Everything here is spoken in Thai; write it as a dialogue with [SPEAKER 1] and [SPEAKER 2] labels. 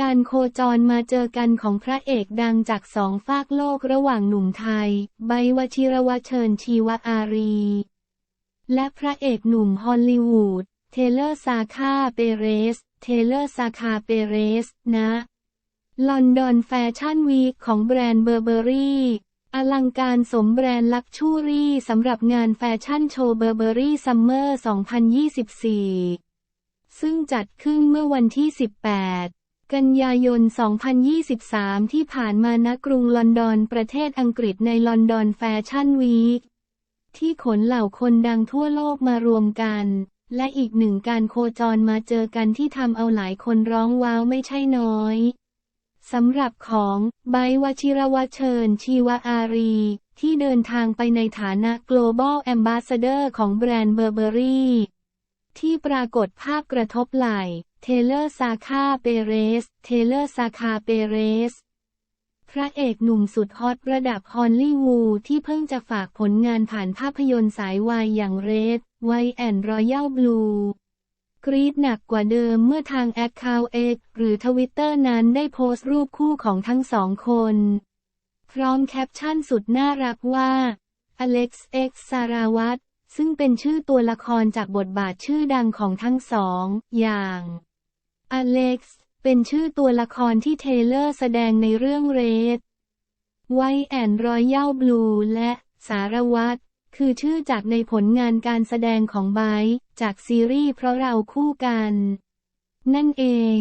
[SPEAKER 1] การโคจรมาเจอกันของพระเอกดังจากสองฝากโลกระหว่างหนุ่มไทยไบวชิรวเชิญชีวอารี และพระเอกหนุ่มฮอลลีวูด เทเลอร์ซาคาเปเรส เทเลอร์ซาคาเปเรส นะ ลอนดอนแฟชั่นวีคของแบรนด์เบอร์เบอรี่อลังการสมแบรนด์ลักชูรี่สำหรับงานแฟชั่นโชว์เบอร์เบอรี่ซัมเมอร์ 2024 ซึ่งจัดขึ้นเมื่อวันที่ 18 กันยายน 2023 ที่ผ่านมาณกรุงลอนดอน ประเทศอังกฤษในลอนดอนแฟชั่นวีค ที่ขนเหล่าคนดังทั่วโลกมารวมกัน และอีกหนึ่งการโคจรมาเจอกันที่ทำเอาหลายคนร้องว้าวไม่ใช่น้อย สำหรับของไบวชิรวเชิญ ชีวอารี ที่เดินทางไปในฐานะ global ambassador ของแบรนด์เบอร์เบอรี่ ที่ปรากฏภาพกระทบไหล่ เทเลอร์ซาคาเปเรส เทเลอร์ซาคาเปเรส พระเอกหนุ่มสุดฮอตระดับฮอลลีวูดที่เพิ่งจะฝากผลงานผ่านภาพยนตร์สายวายอย่างเรดไวแอนรอยัลบลูกรีดหนักกว่าเดิมเมื่อทางแอคเคาท์เอ็กหรือทวิตเตอร์นั้นได้โพสต์รูปคู่ของทั้งสองคน พร้อมแคปชั่นสุดน่ารักว่าอเล็กซ์เอ็กซาราวัต ซึ่งเป็นชื่อตัวละครจากบทบาทชื่อดังของทั้งสอง อย่าง อเล็กซ์ เป็นชื่อตัวละครที่เทเลอร์แสดงในเรื่องเรดไวแอนรอยัลบลูและสารวัตรคือชื่อจากในผลงานการแสดงของไบร์จากซีรีส์เพราะเราคู่กัน นั่นเอง